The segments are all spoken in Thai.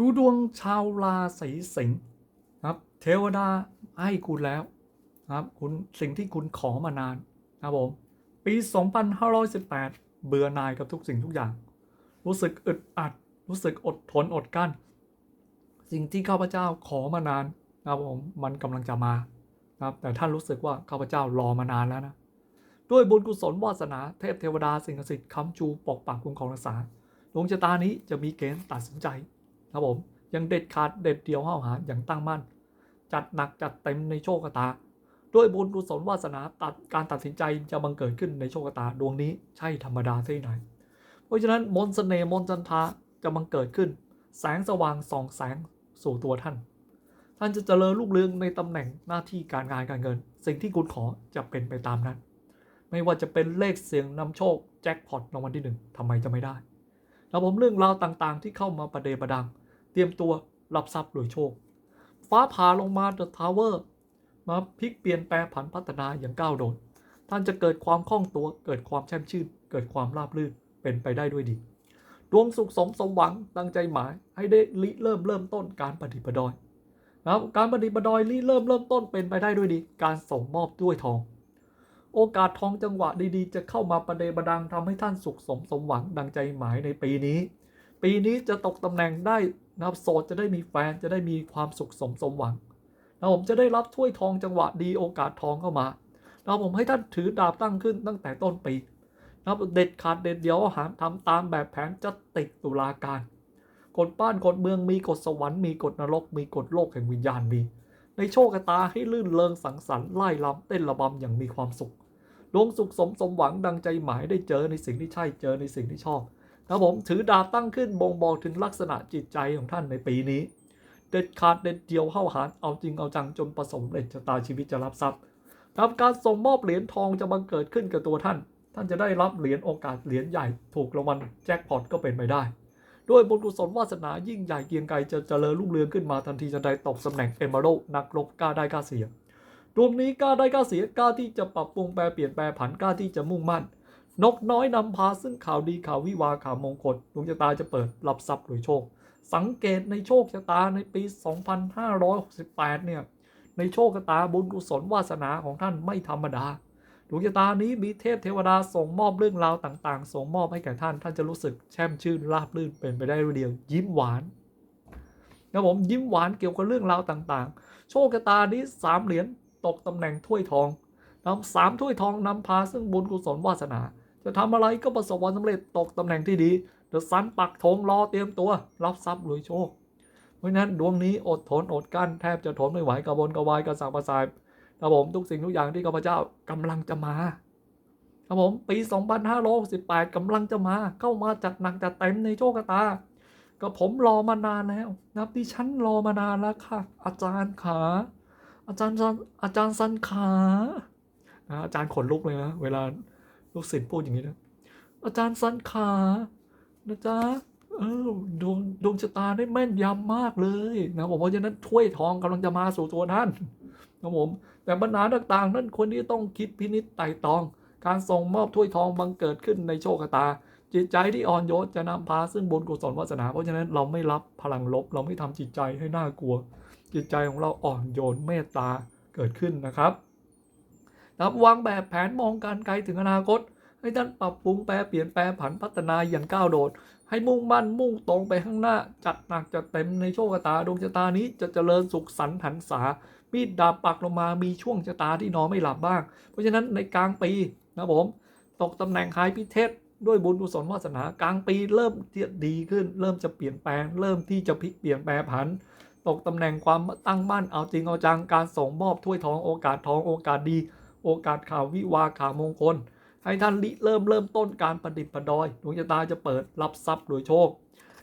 ดูดวงชาวราศีสิงห์ครับ เทวดาให้คุณแล้วครับคุณสิ่งที่คุณขอมานานนะครับผมปี 2518 เบื่อหน่ายกับทุกสิ่งทุกอย่าง รู้สึกอึดอัด รู้สึกอดทนอดกลั้น สิ่งที่ข้าพเจ้าขอมานานนะครับผมมันกำลังจะมานะครับแต่ท่านรู้สึกว่าข้าพเจ้ารอมานานแล้วนะด้วยบุญกุศลวาสนาเทพเทวดาสิ่งศักดิ์สิทธิ์ค้ำจูปกปักคุ้มครองรักษาดวงชะตานี้จะมีเกณฑ์ตัดสินใจ ครับผมยังเด็ดขาดเด็ดเดียวห้าวหาญอย่างตั้งมั่น จัดหนักจัดเต็มในโชคชะตา ด้วยบุญกุศลวาสนาตัดการตัดสินใจจะบังเกิดขึ้นในโชคชะตาดวงนี้ใช่ธรรมดาที่ไหน เพราะฉะนั้นมนต์เสน่ห์มนจันทาจะบังเกิดขึ้น แสงสว่างส่องแสงสู่ตัวท่าน ท่านจะเจริญรุ่งเรืองในตำแหน่งหน้าที่การงานการเงิน สิ่งที่คุณขอจะเป็นไปตามนั้น ไม่ว่าจะเป็นเลขเสียงนำโชคแจ็คพอตรางวัลที่หนึ่งทำไมจะไม่ได้แล้วผมเรื่องราวต่างๆ ที่เข้ามาประเดประดัง เตรียมตัวรับทรัพย์รวยโชค ฟ้าผ่าลงมาเดอะทาวเวอร์มาพลิกเปลี่ยนแปลงผันพัฒนาอย่างก้าวโดด ท่านจะเกิดความคล่องตัว เกิดความแช่มชื่น เกิดความราบรื่น เป็นไปได้ด้วยดี ดวงสุขสมสมหวังตั้งใจหมายให้ได้ริเริ่มเริ่มต้นการปฏิบัติดอยนะครับการปฏิบัติดอยริเริ่มเริ่มต้นเป็นไปได้ด้วยดี การส่งมอบด้วยทอง โอกาสทองจังหวะดีๆ จะเข้ามาประเดประดังทำให้ท่านสุขสมสมหวังดังใจหมายในปีนี้ ปีนี้จะตกตำแหน่งได้นะครับโสดจะได้มีแฟนจะได้มีความสุขสมสมหวังนะผมจะได้รับถ้วยทองจังหวะดีโอกาสทองเข้ามานะผมให้ท่านถือดาบตั้งขึ้นตั้งแต่ต้นปีนะเด็ดขาดเด็ดเดียวหามทำตามแบบแผนจะติดตุลาการกฎบ้านกฎเมืองมีกฎสวรรค์มีกฎนรกมีกฎโลกแห่งวิญญาณมีในโชคชะตาให้ลื่นเริงสังสรรค์ไล่ลำเต้นระบำอย่างมีความสุขดวงสุขสมสมหวังดังใจหมายได้เจอในสิ่งที่ใช่เจอในสิ่งที่ชอบ นะผมถือดาบตั้งขึ้นบ่งบอกถึงลักษณะจิตใจของท่านในปีนี้ เด็ดขาดเด็ดเดียวเข้าหารเอาจริงเอาจังจนประสบเร็จชะตาชีวิตจะรับทรัพย์ครับการส่งมอบเหรียญทองจะบังเกิดขึ้นกับตัวท่าน ท่านจะได้รับเหรียญโอกาสเหรียญใหญ่ถูกรางวัลแจ็คพอตก็เป็นไปได้ ด้วยบุญกุศลวาสนายิ่งใหญ่เกียงไกรจะเจริญรุ่งเรืองขึ้นมาทันทีจะได้ตกตำแหน่งเอม r รนักรบกล้าได้กล้าเสียดวงนี้กล้าได้กล้าเสียกล้าที่จะปรับปรุงแปลเปลี่ยนแปลผันกล้าที่จะมุ่งมั่น นกน้อยนำพาซึ่งข่าวดีข่าววิวาข่าวมงคลดวงชะตาจะเปิดรับทรัพย์โดยโชค สังเกตในโชคชะตาในปี 2568 เนี่ย ในโชคชะตาบุญกุศลวาสนาของท่านไม่ธรรมดาดวงชะตานี้มีเทพเทวดาส่งมอบเรื่องราวต่างๆ ส่งมอบให้แก่ท่าน ท่านจะรู้สึกแช่มชื่นราบรื่นเป็นไปได้เดียว ยิ้มหวานนะผมยิ้มหวานเกี่ยวกับเรื่องราวต่างๆ โชคชะตานี้สามเหรียญตกตำแหน่งถ้วยทองนำสามถ้วยทองนำพาซึ่งบุญกุศลวาสนา จะทำอะไรก็ประสบความสำเร็จตกตำแหน่งที่ดี เดอะซันปักธงรอเตรียมตัว รับทรัพย์รวยโชค เพราะฉะนั้นดวงนี้อดทนอดกั้นแทบจะทนไม่ไหวกระวนกระวายกระสับกระส่ายครับผมทุกสิ่งทุกอย่างที่ข้าพเจ้ากำลังจะมาครับผมปี 2568กำลังจะมาเข้ามาจัดหนักจัดเต็มในโชคชะตา ก็ผมรอมานานแล้วนะที่ฉันรอมานานแล้วค่ะ อาจารย์ขา อาจารย์อาจารย์ซันขาอาจารย์ขนลุกเลยนะเวลา ลูกศิษย์พูดอย่างนี้นะอาจารย์ซันขานะจ๊ะเออดวงดวงชะตาได้แม่นยำมากเลยนะผมเพราะฉะนั้นถ้วยทองกำลังจะมาสู่ตัวท่านนะผมแต่ปัญหาต่างๆนั้นคนที่ต้องคิดพินิจไต่ตอง การส่งมอบถ้วยทองบังเกิดขึ้นในโชคชะตา จิตใจที่อ่อนโยนจะนำพาซึ่งบุญกุศลวาสนา เพราะฉะนั้นเราไม่รับพลังลบ เราไม่ทำจิตใจให้น่ากลัว จิตใจของเราอ่อนโยนเมตตาเกิดขึ้นนะครับ นะครับวางแบบแผนมองการไกลถึงอนาคต ให้ท่านปรับปรุงแปลเปลี่ยนแปลผันพัฒนาอย่างก้าวโดด ให้มุ่งมั่นมุ่งตรงไปข้างหน้า จัดหนักจัดเต็มในโชคชะตาดวงชะตานี้จะเจริญสุขสันต์หันษามีดดาบปักลงมามีช่วงชะตาที่นอนไม่หลับบ้าง เพราะฉะนั้นในกลางปีนะผมตกตำแหน่งหายพิเทศด้วยบุญกุศลวาสนากลางปีเริ่มที่ดีขึ้น เริ่มจะเปลี่ยนแปลง เริ่มที่จะพลิกเปลี่ยนแปลผัน ตกตำแหน่งความตั้งมั่นเอาจริงเอาจังการส่งมอบถ้วยทองโอกาสทองโอกาสดี โอกาสข่าววิวาข่าวมงคล ให้ท่านริเริ่มเริ่มต้นการประดิษฐ์ประดอยดวงชะตาจะเปิดรับทรัพย์โดยโชค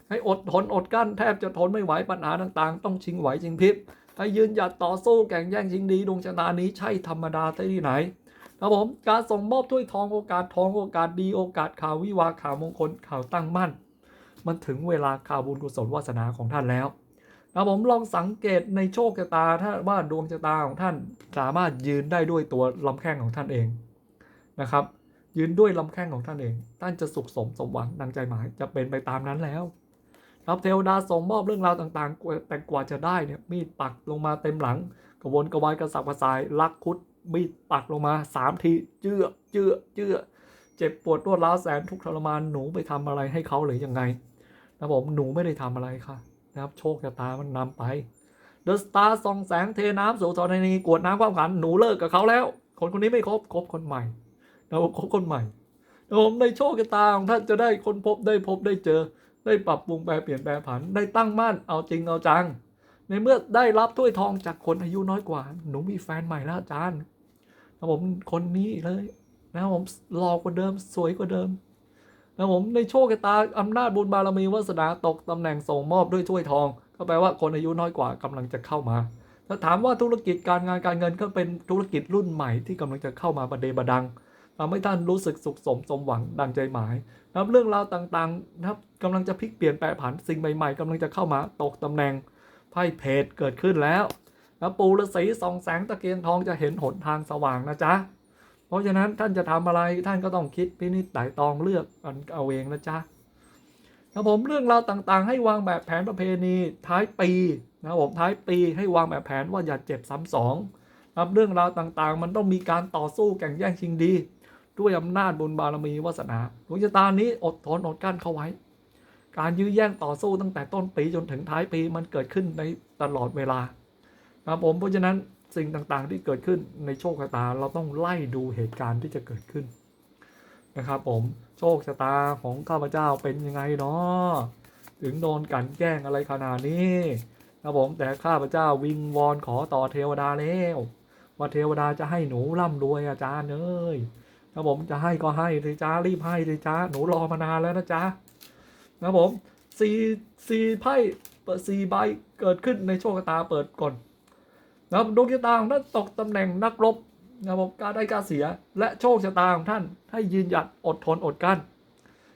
ให้อดทนอดกั้นแทบจะทนไม่ไหวปัญหาต่างๆ ต้องชิงไหวชิงพริบให้ยืนหยัดต่อสู้แข่งแย่งชิงดีดวงชะตานี้ใช่ธรรมดาที่ไหนครับผมการส่งมอบถ้วยทองโอกาสทองโอกาสดีโอกาสข่าววิวาข่าวมงคลข่าวตั้งมั่น มันถึงเวลาข่าวบุญกุศลวาสนาของท่านแล้ว ครับผมลองสังเกตในโชคชะตาถ้าว่าดวงชะตาของท่านสามารถยืนได้ด้วยตัวลำแข้งของท่านเองนะครับ ยืนด้วยลำแข้งของท่านเอง ท่านจะสุขสมสมหวังดังใจหมายจะเป็นไปตามนั้นแล้ว ครับเทวดาส่งมอบเรื่องราวต่างๆ แต่กว่าจะได้เนี่ยมีดปักลงมาเต็มหลัง กระวนกระวายกระสับกระส่ายลักคุดมีดปักลงมาสามทีเจือเจือเจือเจ็บปวดรวดร้าวแสนทุกข์ทรมานหนูไปทำอะไรให้เขาหรือยังไงนะผมหนูไม่ได้ทำอะไรค่ะ นะครับ โชคชะตามันนำไปเดอะสตาร์ส่องแสงเทน้ำสู่ธรณีกวดน้ำความขันหนูเลิกกับเขาแล้ว คนคนนี้ไม่ครบคบคนใหม่นะผมคบคนใหม่นะผมในโชคชะตาของท่านจะได้คนพบได้พบได้เจอ ได้ปรับปรุงแปลเปลี่ยนแปลผันได้ตั้งมั่นเอาจริงเอาจัง ในเมื่อได้รับถ้วยทองจากคนอายุน้อยกว่า หนูมีแฟนใหม่แล้วอาจารย์นะผมคนนี้เลย นะผมหล่อกว่าเดิมสวยกว่าเดิม นะผมในโชคชะตาอำนาจบุญบารมีวาสนาตกตำแหน่งส่งมอบด้วยถ้วยทอง ก็แปลว่าคนอายุน้อยกว่ากำลังจะเข้ามาถ้าถามว่าธุรกิจการงานการเงินก็เป็นธุรกิจรุ่นใหม่ที่กำลังจะเข้ามาประเดประดังทำให้ท่านรู้สึกสุขสมสมหวังดังใจหมายนะเรื่องราวต่างๆนะครับกำลังจะพลิกเปลี่ยนแปลผันสิ่งใหม่ๆกำลังจะเข้ามาตกตำแหน่งไพ่เพจเกิดขึ้นแล้วนะปูฤาษีสองแสงตะเกียงทองจะเห็นหนทางสว่างนะจ๊ะ เพราะฉะนั้นท่านจะทำอะไรท่านก็ต้องคิดพินิจไต่ตองเลือกอันเอาเองนะจ๊ะนะผมเรื่องราวต่างๆ ให้วางแบบแผนประเพณีท้ายปีนะครับผมท้ายปีให้วางแบบแผนว่าอย่าเจ็บซ้ำสองนะเรื่องราวต่างๆ มันต้องมีการต่อสู้แข่งแย่งชิงดี ด้วยอำนาจบุญบารมีวาสนาดวงชะตานี้อดทนอดกั้นเข้าไว้ การยื้อแย่งต่อสู้ตั้งแต่ต้นปีจนถึงท้ายปีมันเกิดขึ้นในตลอดเวลาครับผมเพราะฉะนั้น สิ่งต่างๆที่เกิดขึ้นในโชคชะตา เราต้องไล่ดูเหตุการณ์ที่จะเกิดขึ้นนะครับผมโชคชะตาของข้าพเจ้าเป็นยังไงเนาะถึงโดนกันแกล้งอะไรขนาดนี้ครับผมแต่ข้าพเจ้าวิงวอนขอต่อเทวดาแล้วว่าเทวดาจะให้หนูร่ำรวยอาจารย์เอ้ยนะผมจะให้ก็ให้เลยจ้ารีบให้เลยจ้าหนูรอมานานแล้วนะจ๊ะนะผมสี่สี่ไพ่สี่ใบเกิดขึ้นในโชคชะตาเปิดก่อน นะครับดวงชะตาของท่านตกตำแหน่งนักรบนะผมการได้การเสียและโชคชะตาของท่านให้ยืนหยัดอดทนอดกลั้น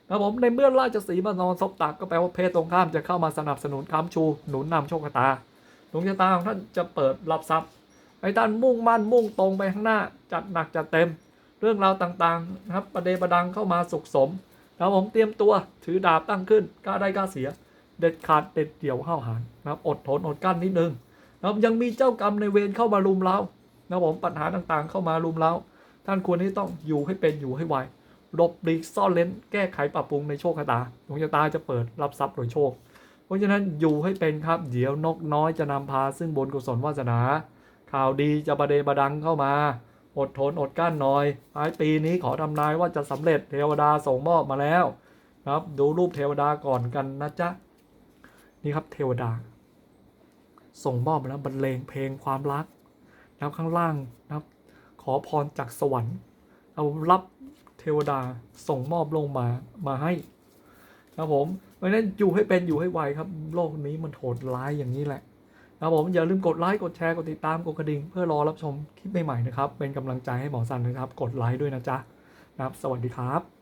นะผมในเมื่อราชสีมานอนซบตักก็แปลว่าเพศตรงข้ามจะเข้ามาสนับสนุนค้ำชูหนุนนำโชคชะตาดวงชะตาของท่านจะเปิดรับทรัพย์ให้ท่านมุ่งมั่นมุ่งตรงไปข้างหน้าจัดหนักจัดเต็ม เรื่องราวต่างๆนะครับประเดประดังเข้ามาสุขสมนะครับผมเตรียมตัวถือดาบตั้งขึ้นกล้าได้กล้าเสีย เด็ดขาดเด็ดเดี่ยวห้าวหาญนะครับอดทนอดกลั้นนิดนึง นะครับยังมีเจ้ากรรมในเวรเข้ามารุมเรานะครับผมปัญหาต่างๆ เข้ามารุมเราท่านควรที่ต้องอยู่ให้เป็นอยู่ให้ไวหลบหลีกซ่อนเลนแก้ไขปรับปรุงในโชคชะตาดวงชะตาจะเปิดรับทรัพย์โดยโชค เพราะฉะนั้นอยู่ให้เป็นครับ เดี๋ยวนกน้อยจะนำพาซึ่งบุญกุศลวาสนา ข่าวดีจะประเดประดังเข้ามา อดทนอดกลั้นหน่อยปลายปีนี้ขอทำนายว่าจะสำเร็จเทวดาส่งมอบมาแล้วครับ ดูรูปเทวดาก่อนกันนะจ๊ะนี่ครับเทวดา ส่งมอบมาแล้วบรรเลงเพลงความรักนะครับข้างล่างนะครับ ขอพรจากสวรรค์เอารับเทวดาส่งมอบลงมามาให้นะครับผมเพราะฉะนั้นอยู่ให้เป็นอยู่ให้ไวครับ โลกนี้มันโหดร้ายอย่างนี้แหละครับผมอย่าลืมกดไลค์กดแชร์กดติดตามกดกระดิ่งเพื่อรอรับชมคลิปใหม่ๆนะครับ เป็นกำลังใจให้หมอสันนะครับ กดไลค์ด้วยนะจ๊ะนะครับ สวัสดีครับ